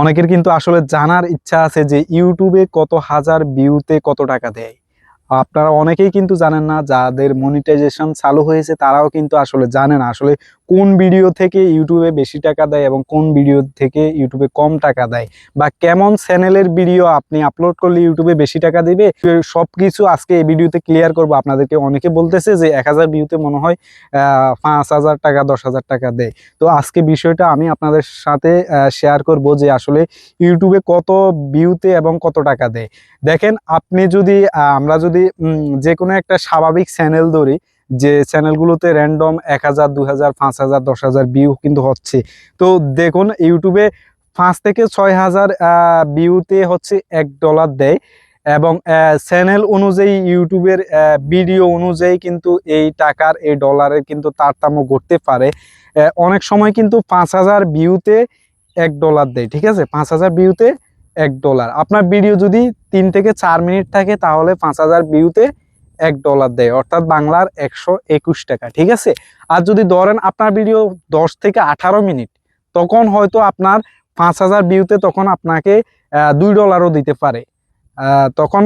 অনেকের কিন্তু আসলে জানার ইচ্ছা আছে যে ইউটিউবে কত হাজার ভিউতে কত টাকা দেয়। আপনারা অনেকেই কিন্তু জানেন না, যাদের মনিটাইজেশন চালু হয়েছে তারাও কিন্তু আসলে জানে না আসলে কোন ভিডিও থেকে ইউটিউবে বেশি টাকা দেয় এবং কোন ভিডিও থেকে ইউটিউবে কম টাকা দেয় বা কেমন চ্যানেলের ভিডিও আপনি আপলোড করলে ইউটিউবে বেশি টাকা দিবে সব কিছু আজকে এই ভিডিওতে ক্লিয়ার করব। আপনাদেরকে অনেকে বলতেছে যে এক হাজার ভিউতে মনে হয় পাঁচ হাজার টাকা, দশ হাজার টাকা দেয়। তো আজকে বিষয়টা আমি আপনাদের সাথে শেয়ার করব যে আসলে ইউটিউবে কত ভিউতে এবং কত টাকা দেয়। দেখেন, আপনি যদি আমরা যদি উম, যে কোনো একটা স্বাভাবিক চ্যানেল ধরি যে চ্যানেলগুলোতে র্যান্ডম এক হাজার দুই হাজার পাঁচ হাজার দশ হাজার ভিউ কিন্তু হচ্ছে। তো দেখুন ইউটিউবে পাঁচ থেকে ছয় হাজার ভিউতে হচ্ছে এক ডলার দেয় এবং চ্যানেল অনুযায়ী ইউটিউবের ভিডিও অনুযায়ী কিন্তু এই টাকার এই ডলারের কিন্তু তারতম্য ঘটতে পারে। অনেক সময় কিন্তু পাঁচ হাজার ভিউতে এক ডলার দেয় ঠিক আছে? পাঁচ হাজার ভিউতে এক ডলার আপনার ভিডিও যদি তিন থেকে চার মিনিট থাকে, তাহলে পাঁচ হাজার ভিউতে এক ডলার দেয়। অর্থাৎ বাংলার একশো একুশ টাকা, ঠিক আছে? আর যদি ধরেন আপনার ভিডিও দশ থেকে আঠারো মিনিট, তখন হয়তো আপনার পাঁচ হাজার ভিউতে তখন আপনাকে দুই ডলারও দিতে পারে। তখন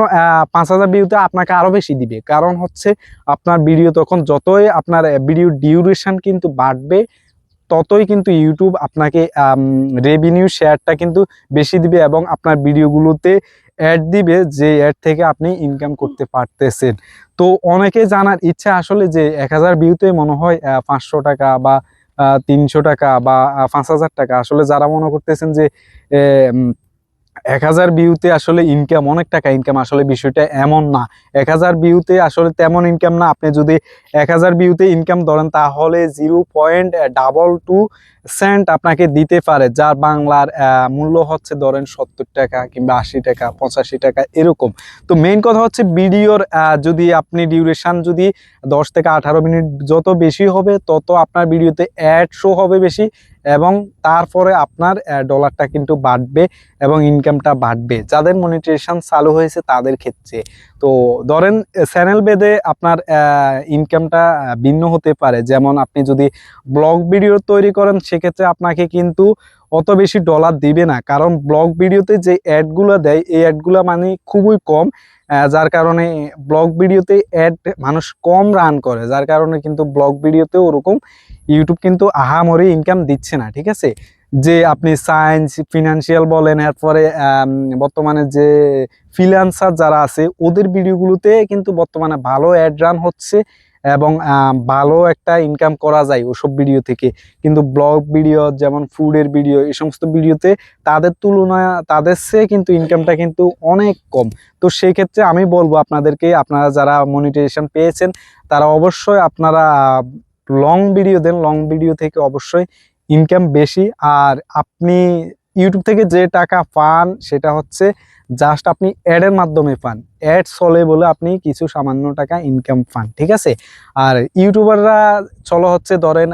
পাঁচ হাজার ভিউতে আপনাকে আরও বেশি দিবে। কারণ হচ্ছে, আপনার ভিডিও তখন যতই আপনার ভিডিও ডিউরেশন কিন্তু বাড়বে ততই কিন্তু ইউটিউব আপনাকে রেভিনিউ শেয়ারটা কিন্তু বেশি দিবে এবং আপনার ভিডিওগুলোতে অ্যাড দিবে, যে অ্যাড থেকে আপনি ইনকাম করতে পারতেছেন। তো অনেকে জানার ইচ্ছা আসলে যে এক হাজার ভিউতে মনে হয় পাঁচশো টাকা বা তিনশো টাকা বা পাঁচ হাজার টাকা। আসলে যারা মনে করতেছেন যে এক হাজার ভিউতে আসলে ইনকাম অনেক টাকা ইনকাম আসলে বিষয়টা এমন না। এক হাজার ভিউতে আসলে তেমন ইনকাম না। আপনি যদি এক হাজার ভিউতে ইনকাম ধরেন, তাহলে zero point double two cent আপনাকে দিতে পারে, যার বাংলার মূল্য হচ্ছে ধরেন সত্তর টাকা কিংবা আশি টাকা, পঁচাশি টাকা, এরকম। তো মেইন কথা হচ্ছে ভিডিওর যদি আপনি ডিউরেশন যদি দশ থেকে আঠারো মিনিট যত বেশি হবে, তত আপনার ভিডিওতে অ্যাড শো হবে বেশি। এবং তারপরে আপনার ডলারটা কিন্তু বাড়বে এবং ইনকামটা বাড়বে। যাদের মনিটাইজেশন চালু হয়েছে তাদের ক্ষেত্রে। তো ধরেন চ্যানেল বেদে আপনার ইনকামটা ভিন্ন হতে পারে। যেমন আপনি যদি ব্লগ ভিডিও তৈরি করেন, সেক্ষেত্রে আপনাকে কিন্তু অত বেশি ডলার দিবে না। কারণ ব্লগ ভিডিওতে যে অ্যাডগুলো দেয়, এই অ্যাডগুলো মানে খুবই কম যার কারণে ব্লগ ভিডিওতে অ্যাড মানুষ কম রান করে। যার কারণে কিন্তু ব্লগ ভিডিওতে ওরকম ইউটিউব কিন্তু আহামরি ইনকাম দিচ্ছে না, ঠিক আছে? যে আপনি সায়েন্স ফিনান্সিয়াল বলেন, এরপরে বর্তমানে যে ফ্রিল্যান্সার যারা আছে, ওদের ভিডিওগুলোতে কিন্তু বর্তমানে ভালো অ্যাড রান হচ্ছে এবং ভালো একটা ইনকাম করা যায় ওসব ভিডিও থেকে। কিন্তু ব্লগ ভিডিও যেমন ফুডের ভিডিও এই সমস্ত ভিডিওতে তাদের তুলনায়, তাদের চেয়ে কিন্তু ইনকামটা কিন্তু অনেক কম। তো সেই ক্ষেত্রে আমি বলব আপনাদেরকে, আপনারা যারা মনিটাইজেশন পেয়েছেন, তারা অবশ্যই আপনারা লং ভিডিও দেন। লং ভিডিও থেকে অবশ্যই ইনকাম বেশি, আর আপনি ইউটিউব থেকে যে টাকা পান সেটা হচ্ছে জাস্ট আপনি অ্যাডের মাধ্যমে পান। অ্যাড চলে বলে আপনি কিছু সামান্য টাকা ইনকাম পান, ঠিক আছে? আর ইউটিউবাররা চলো হচ্ছে ধরেন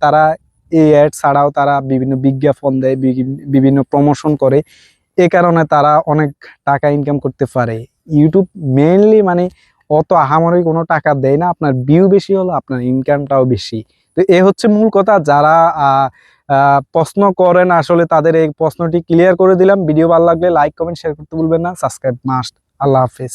তারা এই অ্যাড ছাড়াও তারা বিভিন্ন বিজ্ঞাপন দেয়, বিভি- বিভিন্ন প্রমোশন করে। এ কারণে তারা অনেক টাকা ইনকাম করতে পারে। ইউটিউব মেইনলি মানে অত আহামরি কোনো টাকা দেয় না, আপনার ভিউ বেশি হলো, আপনার ইনকামটাও বেশি। তো এ হচ্ছে মূল কথা, যারা প্রশ্ন করেন আসলে তাদের এই প্রশ্নটি ক্লিয়ার করে দিলাম। ভিডিও ভালো লাগলে লাইক কমেন্ট শেয়ার করতে ভুলবেন না। সাবস্ক্রাইব মাস্ট আল্লাহ হাফেজ।